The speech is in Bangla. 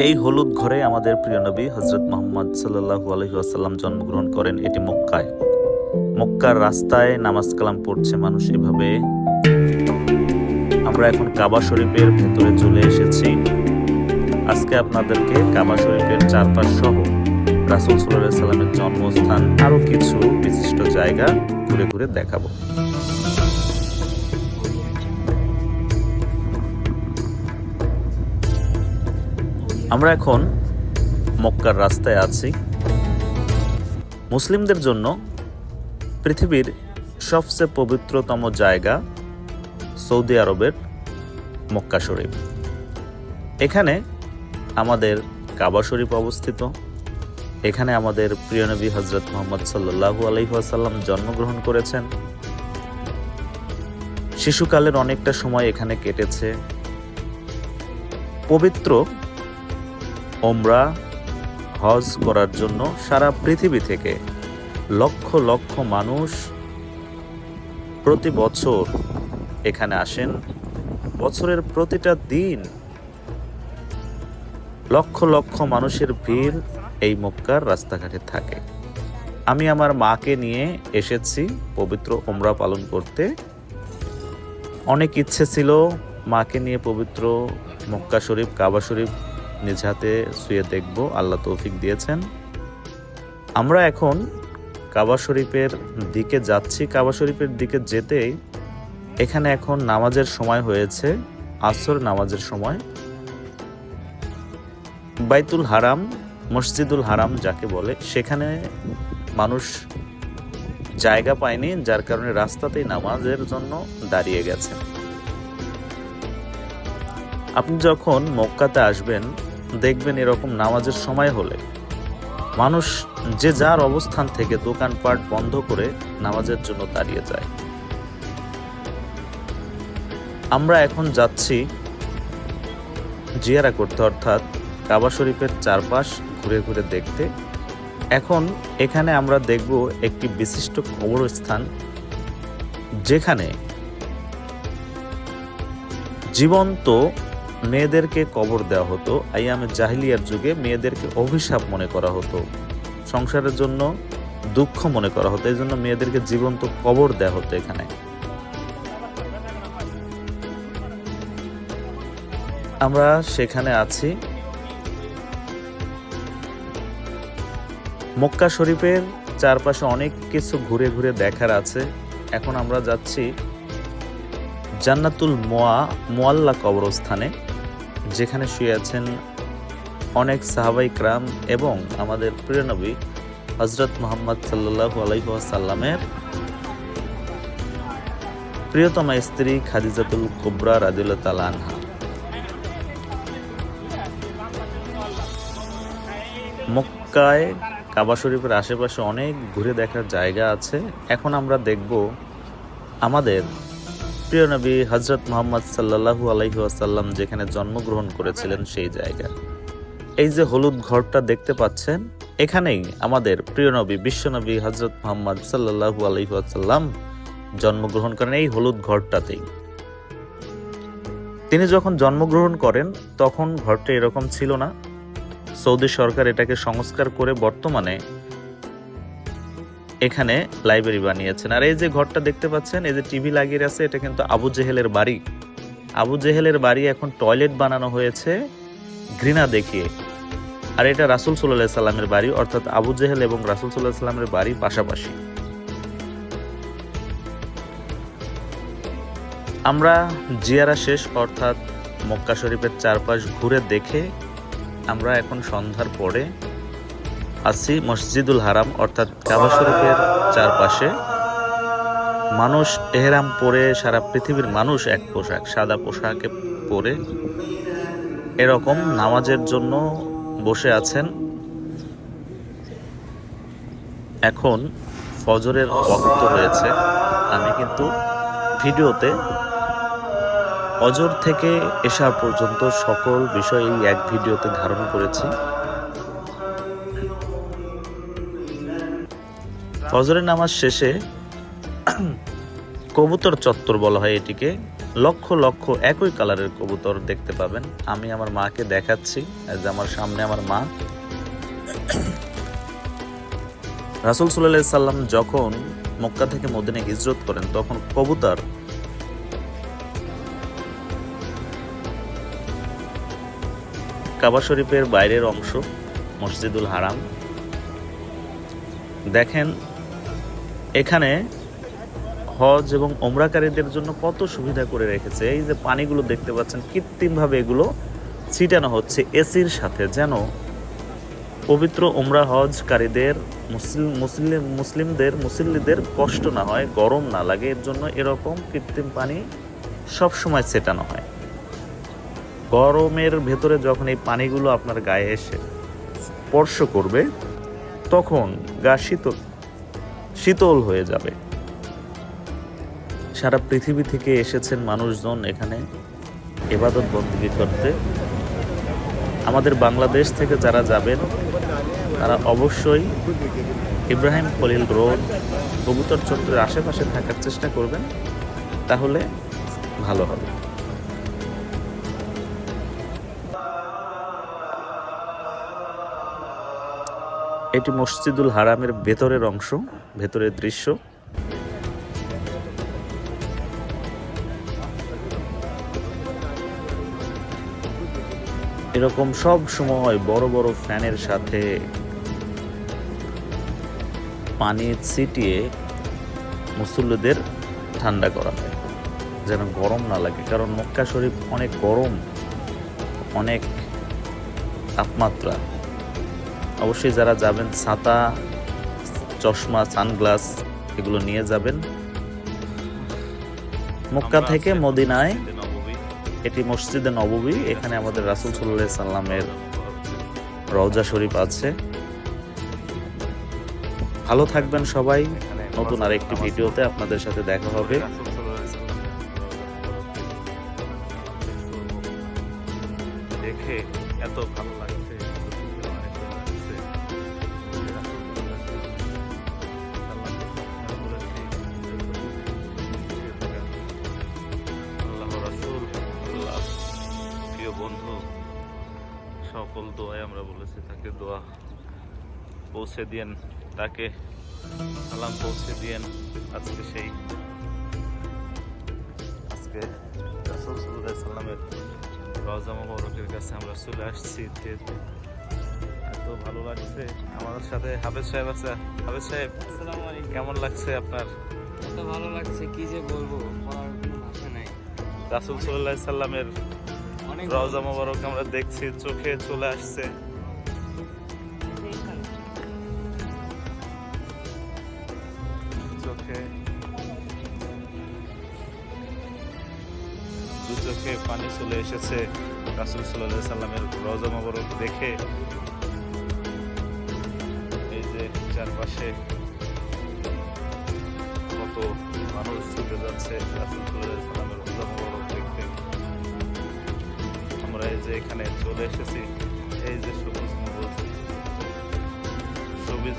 এই হলুদ ঘরে আমাদের প্রিয় নবী হজরত মোহাম্মদ সাল্লাহু আলহি আসাল্লাম জন্মগ্রহণ করেন এটি মক্কায়। মক্কার রাস্তায় নামাজ কালাম পড়ছে মানুষ এভাবে। আমরা এখন কাবা শরীফের ভেতরে চলে এসেছি। আজকে আপনাদেরকে কাবা শরীফের চারপাশ সহ রাসুল সাল্লাহ সাল্লামের জন্মস্থান আরও কিছু বিশিষ্ট জায়গা ঘুরে ঘুরে দেখাবো। আমরা এখন মক্কার রাস্তায় আছি। মুসলিমদের জন্য পৃথিবীর সবচেয়ে পবিত্রতম জায়গা সৌদি আরবের মক্কা শরীফ। এখানে আমাদের কাবা শরীফ অবস্থিত। এখানে আমাদের প্রিয় নবী হজরত মোহাম্মদ সাল্লাহু আলহিহাসাল্লাম জন্মগ্রহণ করেছেন। শিশুকালের অনেকটা সময় এখানে কেটেছে। পবিত্র ওমরা হজ করার জন্য সারা পৃথিবী থেকে লক্ষ লক্ষ মানুষ প্রতি বছর এখানে আসেন। বছরের প্রতিটা দিন লক্ষ লক্ষ মানুষের ভিড় এই মক্কার রাস্তাঘাটে থাকে। আমি আমার মাকে নিয়ে এসেছি পবিত্র ওমরা পালন করতে। অনেক ইচ্ছে ছিল মাকে নিয়ে পবিত্র মক্কা শরীফ, কাবা শরীফ নিজ হাতে শুয়ে দেখব, আল্লাহ তৌফিক দিয়েছেন। আমরা এখন কাবা শরীফের দিকে যাচ্ছি। কাবা শরীফের দিকে যেতেই এখানে এখন নামাজের সময় হয়েছে, আসর নামাজের সময়। বাইতুল হারাম, মসজিদুল হারাম যাকে বলে, সেখানে মানুষ জায়গা পায়নি, যার কারণে রাস্তাতেই নামাজের জন্য দাঁড়িয়ে গেছে। আপনি যখন মক্কাতে আসবেন দেখবেন এরকম নামাজের সময় হলে মানুষ যে যার অবস্থান থেকে দোকানপাট বন্ধ করে নামাজের জন্য দাঁড়িয়ে যায়। আমরা এখন যাচ্ছি জিয়ারা করতে, অর্থাৎ কাবা শরীফের চারপাশ ঘুরে ঘুরে দেখতে। এখন এখানে আমরা দেখব একটি বিশিষ্ট কবরস্থান, যেখানে জীবন্ত মেয়েদেরকে কবর দেওয়া হতো, আইয়ামে জাহিলিয়ার যুগে মেয়েদেরকে অভিশাপ মনে করা হতো, সংসারের জন্য দুঃখ মনে করা হতো, এই জন্য মেয়েদেরকে জীবন্ত কবর দেওয়া হতো এখানে। আমরা সেখানে আছি। মক্কা শরীফের চারপাশে অনেক কিছু ঘুরে ঘুরে দেখার আছে। এখন আমরা যাচ্ছি জান্নাতুল মোয়া, মোয়াল্লা কবরস্থানে। যেখানে শুয়ে আছেন অনেক সাহাবাই ক্রাম এবং আমাদের প্রিয় নবী হজরত মোহাম্মদ সাল্লাহ আলাইসাল্লামের প্রিয়তমা স্ত্রী খাদিজাতুল কুবরা রাদিল্লা তালা আনহা। মক্কায় কাবা শরীফের আশেপাশে অনেক ঘুরে দেখার জায়গা আছে। এখন আমরা দেখব আমাদের প্রিয় নবী হজরত মোহাম্মদ সাল্লাহু আলহি আসাল্লাম যেখানে জন্মগ্রহণ করেছিলেন সেই জায়গা এই যে হলুদ ঘরটা দেখতে পাচ্ছেন, এখানেই আমাদের প্রিয় নবী বিশ্বনবী হজরত মোহাম্মদ সাল্লাহু আলহি আসাল্লাম জন্মগ্রহণ করেন এই হলুদ ঘরটাতেই। তিনি যখন জন্মগ্রহণ করেন, তখন ঘরটা এরকম ছিল না। সৌদি সরকার এটাকে সংস্কার করে বর্তমানে এখানে লাইব্রেরি বানিয়েছেন। আর এই যে ঘরটা দেখতে পাচ্ছেন, এই যে টিভি লাগিয়ে আছে এটা কিন্তু আবু জেহেলের বাড়ি। আবু জেহেলের বাড়ি এখন টয়লেট বানানো হয়েছে ঘৃণা দেখিয়ে। আর এটা রাসুল সাল্লাহ সাল্লামের বাড়ি, অর্থাৎ আবু জেহেল এবং রাসুল সাল্লাহ সাল্লামের বাড়ি পাশাপাশি। আমরা জিয়ারা শেষ, অর্থাৎ মক্কা শরীফের চারপাশ ঘুরে দেখে আমরা এখন সন্ধ্যার পরে আছি মসজিদুল হারাম, অর্থাৎ কাবা শরীফের চারপাশে। মানুষ এহরাম পরে সারা পৃথিবীর মানুষ এক পোশাক, সাদা পোশাকে পরে এরকম নামাজের জন্য বসে আছেন। এখন ফজরের বক্ত হয়েছে। আমি কিন্তু ভিডিওতে অজর থেকে এশা পর্যন্ত সকল বিষয় এই এক ভিডিওতে ধারণ করেছি। ফজরের নামাজ শেষে কবুতর চত্বর বলা হয় এটিকে। লক্ষ লক্ষ একই কালারের কবুতর দেখতে পাবেন। আমি আমার মাকে দেখাচ্ছি আমার সামনে আমার মা। রাসুল সাল্লাহ সাল্লাম যখন মক্কা থেকে মদিনে হিজরত করেন, তখন কবুতর কাবা শরীফের বাইরের অংশ, মসজিদুল হারাম। দেখেন এখানে হজ এবং ওমরাকারীদের জন্য কত সুবিধা করে রেখেছে। এই যে পানিগুলো দেখতে পাচ্ছেন, কৃত্রিমভাবে এগুলো ছিটানো হচ্ছে এসির সাথে। যেন পবিত্র ওমরা হজকারীদের, মুসলিম মুসলিম, মুসলিমদের, মুসল্লিদের কষ্ট না হয়, গরম না লাগে, এর জন্য এরকম কৃত্রিম পানি সব সময় ছেটানো হয়। গরমের ভেতরে যখন এই পানিগুলো আপনার গায়ে এসে স্পর্শ করবে, তখন গা শীতল। শীতল হয়ে যাবে। সারা পৃথিবী থেকে এসেছেন মানুষজন এখানে এবাদত বন্দী করতে। আমাদের বাংলাদেশ থেকে যারা যাবেন, তারা অবশ্যই ইব্রাহিম খলিল রোড, কবুতর চত্বরের আশেপাশে থাকার চেষ্টা করবেন, তাহলে ভালো হবে। এটি মসজিদুল হারামের ভেতরের অংশ, ভেতরের দৃশ্য। এরকম সব সময় বড় বড় ফ্যানের সাথে পানি ছিটিয়ে মুসল্লিদের ঠান্ডা করা হয়, যেন গরম না লাগে, কারণ মক্কা শরীফ অনেক গরম, অনেক তাপমাত্রা। অবশ্যই যারা যাবেন ছাতা চশমা সানগ্লাস এগুলো নিয়ে যাবেন। মক্কা থেকে মদিনায় এটি মসজিদে নববী এখানে আমাদের রাসুল সাল্লাহ সাল্লামের রওজা শরীফ আছে। ভালো থাকবেন সবাই। নতুন আরেকটি ভিডিওতে আপনাদের সাথে দেখা হবে। দেখে এত ভালো সকল দোয়ায় আমরা বলেছি তাকে দোয়া পৌঁছে দিয়েন তাকে সালাম পৌঁছে দিয়েন আজকে সেই আজকে রাসূল সাল্লামের রওজা মোবারকের কাছে আমরা চলে আসছি। এত ভালো লাগছে। আমাদের সাথে হাফেজ সাহেব আছে। হাফেজ সাহেব কেমন লাগছে আপনার? এত ভালো লাগছে কি যে বলব বলার কোনো ভাষা নাই। রাসুল সাল্লাহ সাল্লামের রওজা মোবারক আমরা দেখছি, চোখে চলে আসছে। চোখে। পানি চলে এসেছে। রাসুল সাল্লাহ সাল্লামের রওজা মোবারক দেখে। এই যে চারপাশে কত মানুষ ছুটে যাচ্ছে, রাসুল সাল্লাহ সাল্লামের মোবারক। যে এখানে চলে এসেছি এই যে সবুজ সবুজ